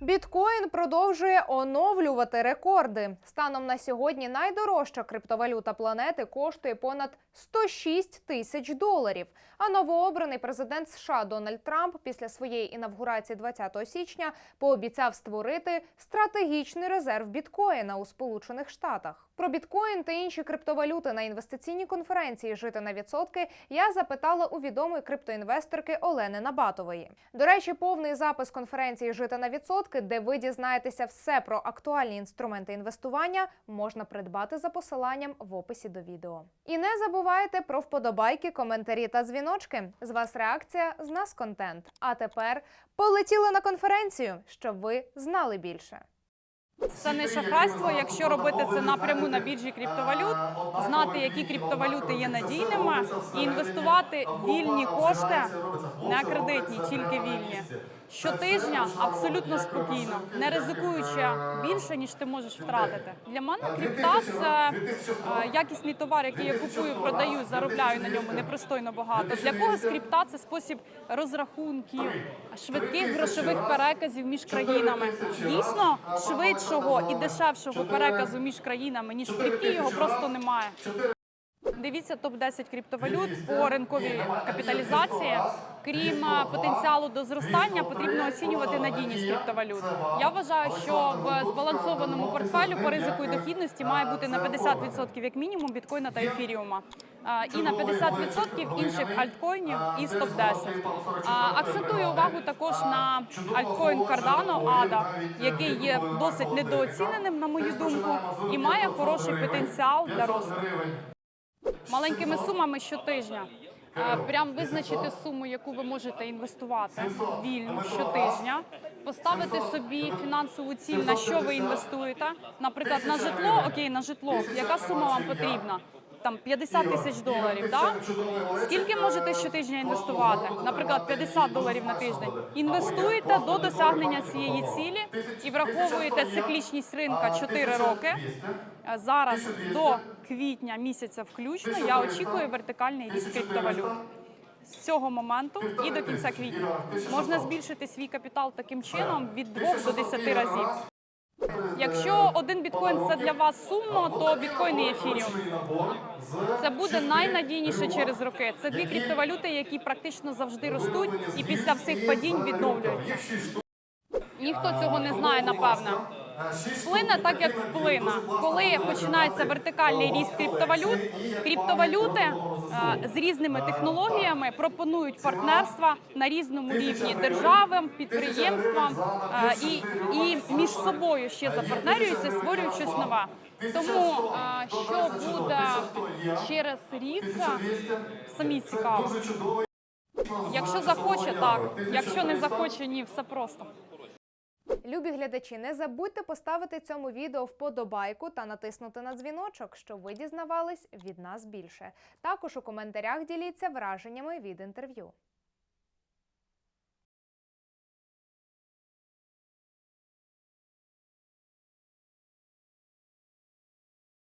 Біткоін продовжує оновлювати рекорди. Станом на сьогодні найдорожча криптовалюта планети коштує понад 106 тисяч доларів. А новообраний президент США Дональд Трамп після своєї інавгурації 20 січня пообіцяв створити стратегічний резерв біткоїна у Сполучених Штатах. Про біткоін та інші криптовалюти на інвестиційній конференції Жити на відсотки я запитала у відомої криптоінвесторки Олени Набатової. До речі, повний запис конференції Жити на відсотки, де ви дізнаєтеся все про актуальні інструменти інвестування, можна придбати за посиланням в описі до відео. І не забувайте про вподобайки, коментарі та дзвіночки. З вас реакція, з нас контент. А тепер полетіли на конференцію, щоб ви знали більше. Це не шахрайство, якщо робити це напряму на біржі криптовалют, знати, які криптовалюти є надійними, і інвестувати вільні кошти, не кредитні, тільки вільні. Щотижня абсолютно спокійно, не ризикуючи більше, ніж ти можеш втратити. Для мене крипта це е, якісний товар, який я купую, продаю, заробляю на ньому непристойно багато. Для когось крипта це спосіб розрахунків, швидких грошових переказів між країнами. Дійсно, швидшого і дешевшого переказу між країнами, ніж в крипті, його просто немає. Дивіться топ 10 криптовалют по ринковій капіталізації. Крім е, потенціалу до зростання, потрібно оцінювати надійність криптовалют. Я вважаю, що в збалансованому портфелю по ризику і дохідності має бути на 50% як мінімум біткоїна та ефіріума. І на 50% інших альткоїнів із топ 10 Акцентую увагу також на альткоін Cardano ADA, який є досить недооціненим, на мою думку, і має хороший потенціал для росту. Маленькими сумами щотижня. Прям визначити суму, яку ви можете інвестувати вільно щотижня, поставити собі фінансову ціль, на що ви інвестуєте. Наприклад, на житло, окей, на житло, яка сума вам потрібна? Там 50 тисяч доларів. Да? Скільки можете щотижня інвестувати? Наприклад, 50 доларів на тиждень. Інвестуєте до досягнення цієї цілі і враховуєте циклічність ринка 4 роки. Зараз до квітня місяця включно я очікую вертикальний ріст криптовалют. З цього моменту і до кінця квітня можна збільшити свій капітал таким чином від 2 до 10 разів. Якщо один біткоін це для вас сумно, то біткоін і ефіріум. Це буде найнадійніше через роки. Це дві криптовалюти, які практично завжди ростуть і після всіх падінь відновлюються. Ніхто цього не знає, напевне. Вплине так, як вплине. Коли починається вертикальний ріст криптовалют, криптовалюти е, з різними технологіями пропонують партнерства на різному рівні державам, підприємствам е, і, і між собою ще запартнерюються, створюють щось нове. Тому е, що буде через рік, самі цікаво. Якщо захоче, так. Якщо не захоче, ні, все просто. Любі глядачі, не забудьте поставити цьому відео вподобайку та натиснути на дзвіночок, щоб ви дізнавались від нас більше. Також у коментарях діліться враженнями від інтерв'ю.